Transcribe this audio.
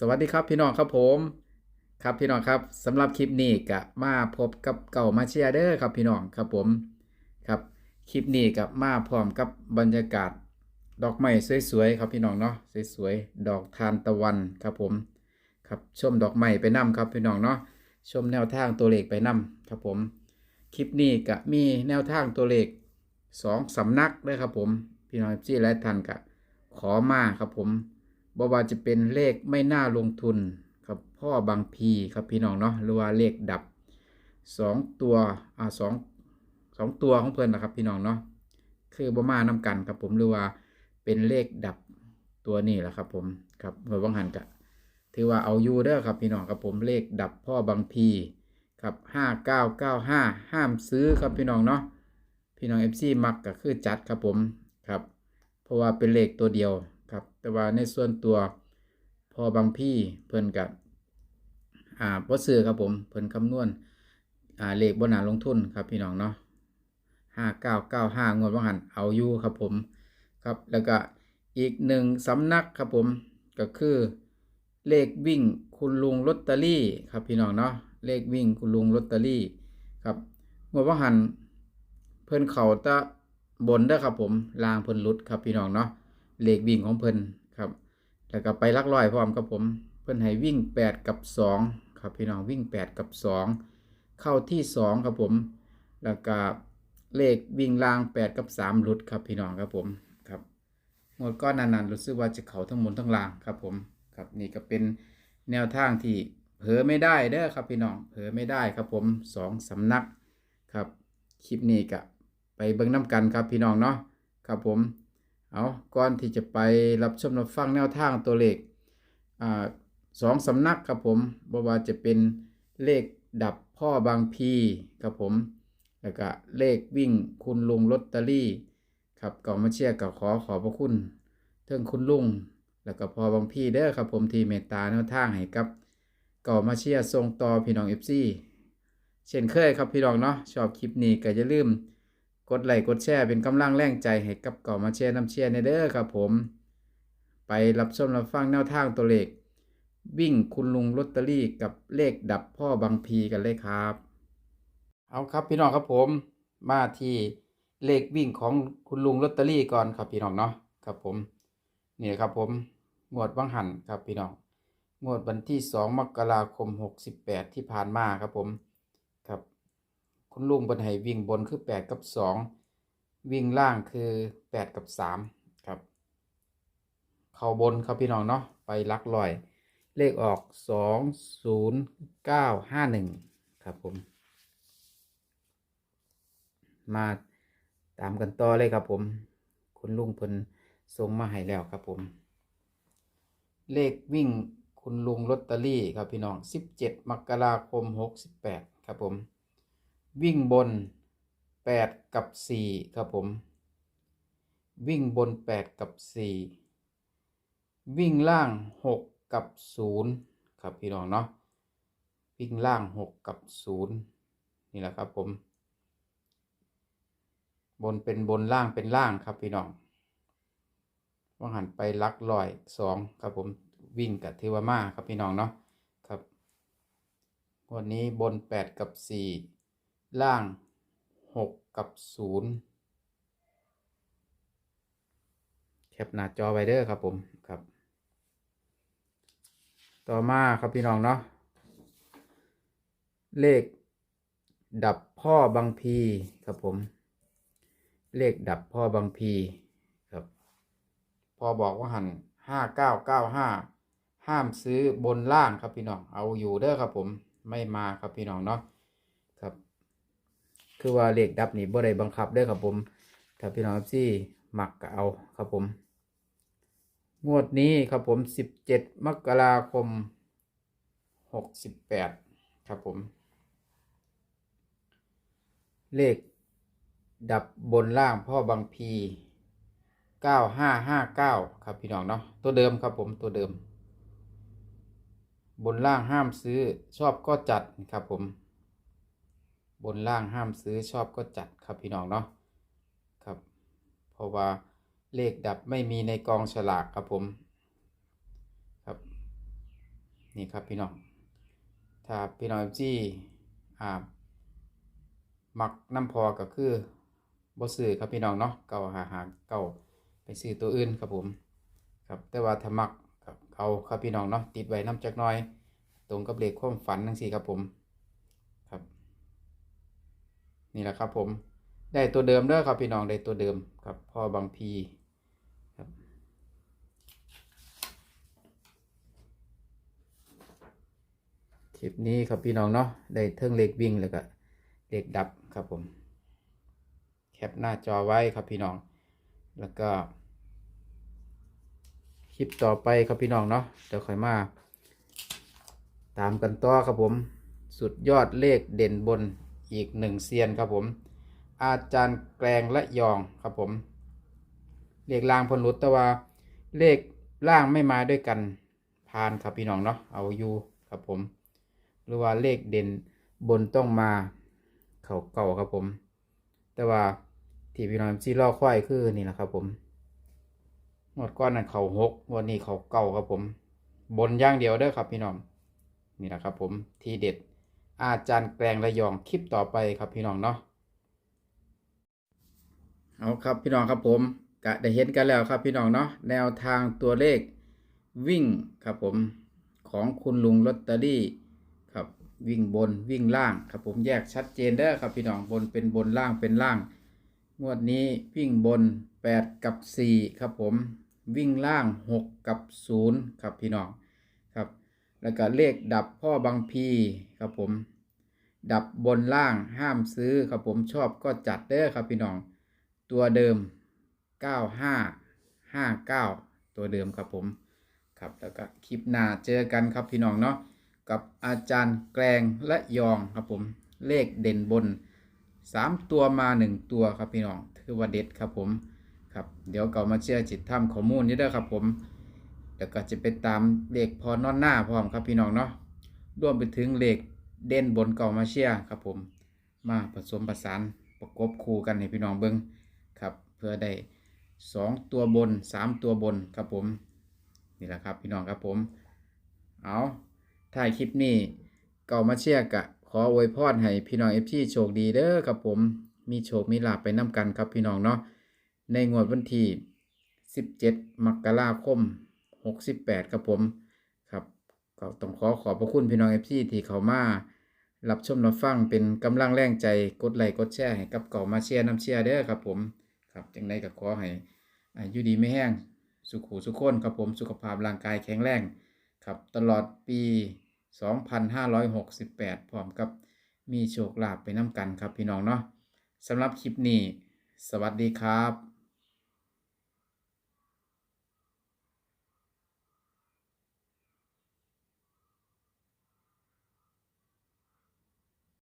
สวัสดีครับพี่น้องครับผม ครับพี่น้องครับสำหรับคลิปนี้ก็มาพบกับเก่ามาเชียร์เด้อครับพี่น้องครับผมครับคลิปนี้ก็มาพร้อมกับบรรยากาศ ดอกไม้สวยๆครับพี่น้องเนาะสวยๆดอกทานตะวันครับผมครับชมดอกไม้ไปนํครับพี่น้องเนาะชมแนวทางตัวเลขไปนํครับผม คลิปนี้ก็มีแนวทางตัวเลขสองสำนักเด้อครับผม พี่น้องจี้และท่านก็ขอมาครับผม บว่าจะเป็นเลขไม่น่าลงทุนครับพ่อบางพีครับพี่น้องเนาะหรือว่าเลขดับสองตัวอ่าสองสองตัวของเพิ่อนนะครับพี่น้องเนาะคือบ่มานำกันครับผมหรือว่าเป็นเลขดับตัวนี้แหละครับผมครับเมื่อวังหันกะถือว่าเอาอยู่เด้อครับพี่น้องครับผมเลขดับพ่อบางพีครับห้าเก้าเก้าห้าห้ามซื้อครับพี่น้องเนาะพี่น้องเอฟซีมักก็คือจัดครับผมครับเพราะว่าเป็นเลขตัวเดียว ครับ แต่ว่าในส่วนตัวพอบางพี่เพิ่นกับอ่าบ่ซื้อครับผมเพิ่นคำนวณอ่าเลขบนหนาลงทุนครับพี่น้องเนาะห้าเก้าเก้าห้างวดว่าหันเอาอยู่ครับผมครับแล้วก็อีกหนึ่งสำนักครับผมก็คือเลขวิ่งคุณลุงลอตเตอรี่ครับพี่น้องเนาะเลขวิ่งคุณลุงลอตเตอรี่ครับงวดว่าหันเพิ่นเขาตะบนเด้ครับผมลางเพิ่นลุดครับพี่น้องเนาะ เลขวิ่งของเพิ่นครับ แล้วก็ไปลักลอยพร้อมครับผม เพิ่นให้วิ่ง 8 กับ 2 ครับพี่น้องวิ่ง 8 กับ 2 เข้าที่ 2 ครับผม แล้วก็เลขวิ่งล่าง 8 กับ 3 หลุดครับพี่น้องครับผมครับงวดก้อนนั้นๆรู้สึกว่าจะเขาทั้งบนทั้งล่างครับผมครับนี่ก็เป็นแนวทางที่เผลอไม่ได้เด้อครับพี่น้องเผลอไม่ได้ครับผมสองสำนักครับคลิปนี้ก็ไปเบิ่งน้ำกันครับพี่น้องเนาะครับผม เอาก่อนที่จะไปรับชมรับฟังแนวทางตัวเลขอ่าสองสำนักครับผมบ่ว่าจะเป็นเลขดับพ่อบางพีครับผม แล้วก็เลขวิ่งคุณลุงลอตเตอรี่ครับก่อนมาเชียร์กับขอขอบพระคุณเทิงคุณลุงแล้วก็พอบางพีเด้อครับผมที่เมตตาแนวทางให้กับก่อมาเชียร์ส่งต่อพี่น้องเอฟซีเช่นเคยครับพี่น้องเนาะชอบคลิปนี้ก็อย่าลืม กดไลค์กดแชร์เป็นกำลังแรงใจให้กับเก่ามาเชียร์น้ำเชียร์ในเด้อครับผม ไปรับชมรับฟังแนวทางตัวเลข วิ่งคุณลุงลอตเตอรี่กับเลขดับพ่อบางพีกันเลยครับ เอาครับพี่น้องครับผม มาที่เลขวิ่งของคุณลุงลอตเตอรี่ก่อนครับพี่น้องเนาะครับผมนี่ครับผมงวดวังหันครับพี่น้องงวดวันที่ 2 มกราคม 68 ที่ผ่านมาครับผม คุณลุงบนให้วิ่งบนคือ 8 กับ 2 วิ่งล่างคือ 8 กับ 3 ครับ เข้าบนครับพี่น้องเนาะไปลักลอย เลขออก 2 0 9 5 1 ครับผม มาตามกันต่อเลยครับผม คุณลุงเพิ่นส่งมาให้แล้วครับผม เลขวิ่งคุณลุงลอตเตอรี่ครับพี่น้อง 17 มกราคม 68 ครับผม วิ่งบน 8 กับ 4 ครับผม วิ่งบน 8 กับ 4 วิ่งล่าง 6 กับ 0 ครับพี่น้องเนาะวิ่งล่าง 6 กับ 0 นี่แหละครับผม บนเป็นบนล่างเป็นล่างครับพี่น้องว่าหันไปลักลอยสองครับผมวิ่งกับเทวมาครับพี่น้องเนาะครับวันนี้บนแปดกับสี่ ล่างหกกับศูนย์แคปหน้าจอไวเด้อครับผมครับ ต่อมาครับพี่น้องเนาะเลขดับพ่อบางพีครับผม เลขดับพ่อบางพีครับ พอบอกว่าหันห้าเก้าเก้าห้าห้ามซื้อบนล่างครับพี่น้องเอาอยู่เด้อครับผมไม่มาครับพี่น้องเนาะ คือว่าเลขดับนี่บ่ได้บังคับเด้ครับผมถ้าพี่น้องซี่หมักก็เอาครับผม งวดนี้ครับผมสิบเจ็ดมกราคมหกสิบแปดครับผม เลขดับบนล่างพ่อบางพีเก้าห้าห้าเก้าครับพี่น้องเนาะตัวเดิมครับผมตัวเดิม บนล่างห้ามซื้อชอบก็จัดครับผม บนล่างห้ามซื้อชอบก็จัดครับพี่น้องเนาะครับ เพราะว่าเลขดับไม่มีในกองฉลากครับผมครับนี่ครับพี่น้องถ้าพี่น้องจี้อ่ามักน้ำพอก็คือบ่ซื้อครับพี่น้องเนาะเก่าหาหาเก่าไปซื้อตัวอื่นครับผมครับแต่ว่าถ้ามักครับเอาครับพี่น้องเนาะติดไว้น้ำจักหน้อย ตรงกับเลขความฝันทั้งสี่ครับผม นี่แหละครับผมได้ตัวเดิมเด้อครับพี่น้องได้ตัวเดิมครับพ่อบางพีครับคลิปนี้ครับพี่น้องเนาะได้เทิงเลขวิ่งแล้วก็เลขดับครับผม แคปหน้าจอไว้ครับพี่น้อง แล้วก็ คลิปต่อไปครับพี่น้องเนาะเดี๋ยวค่อยมา ตามกันต่อครับผม สุดยอดเลขเด่นบน อีกหนึ่งเซียนครับผม อาจารย์แกลงและยองครับผม เลขล่างพนรุตแต่ว่าเลขล่างไม่มาด้วยกันพานครับพี่น้องเนาะเอาอยู่ครับผม หรือว่าเลขเด่นบนต้องมาเขาเก่าครับผม แต่ว่าที่พี่น้องที่รอควายคือนี่แหละครับผมงวดก้อนนั้นเขาหกวันนี้เขาเก่าครับผม บนย่างเดียวเด้อครับพี่น้องนี่แหละครับผม ทีเด็ด อาจารย์แกลงระยองคลิปต่อไปครับพี่น้องเนาะเอาครับพี่น้องครับผมกะได้เห็นกันแล้วครับพี่น้องเนาะแนวทางตัวเลขวิ่งครับผมของคุณลุงลอตเตอรี่ครับวิ่งบนวิ่งล่างครับผมแยกชัดเจนเด้อครับพี่น้องบนเป็นบนล่างเป็นล่าง งวดนี้วิ่งบน 8 กับ 4 ครับผมวิ่งล่าง 6 กับ 0 ครับพี่น้อง แล้วก็เลขดับพ่อบางพีครับผม ดับบนล่างห้ามซื้อครับผมชอบก็จัดเด้อครับพี่น้อง ตัวเดิม 9559 ตัวเดิมครับผมครับแล้วก็คลิปหน้าเจอกันครับพี่น้องเนาะกับอาจารย์แกลงและยองครับผมเลขเด่นบน 3 ตัวมา 1 ตัวครับพี่น้องถือว่าเด็ดครับผมครับเดี๋ยวเก่ามาเชื่อจิตถ้ำข้อมูลนี้เด้อครับผม แล้วก็จะไปตามเลขพอนอนหน้าพร้อมครับพี่น้องเนาะรวมไปถึงเลขเด่นบนเก่ามาเชียร์ครับผม มาผสมผสานประกบคู่กันให้พี่น้องเบิ้งครับ เพื่อได้สองตัวบนสามตัวบนครับผม นี่แหละครับพี่น้องครับผม เอาถ่ายคลิปนี้เก่ามาเชียร์กะ ขออวยพรให้พี่น้องเอฟซีโชคดีเด้อครับผม มีโชคมีลาภไปน้ำกันครับพี่น้องเนาะในงวดวันที่17 มกราคม 68 ครับผมครับก็ต้องขอขอบพระคุณพี่น้องเอฟซีที่เขามารับชมรับฟังเป็นกำลังแรงใจกดไลค์กดแชร์ให้กับเก่ามาเชียร์น้ำเชียร์เด้อครับผมครับจังไดก็ขอให้อายุดีไม่แห้งสุขูสุขคนครับผมสุขภาพร่างกายแข็งแรงครับตลอดปี 2568 พร้อมกับมีโชคลาภไปน้ำกันครับพี่น้องเนาะสำหรับคลิปนี้ สวัสดีครับ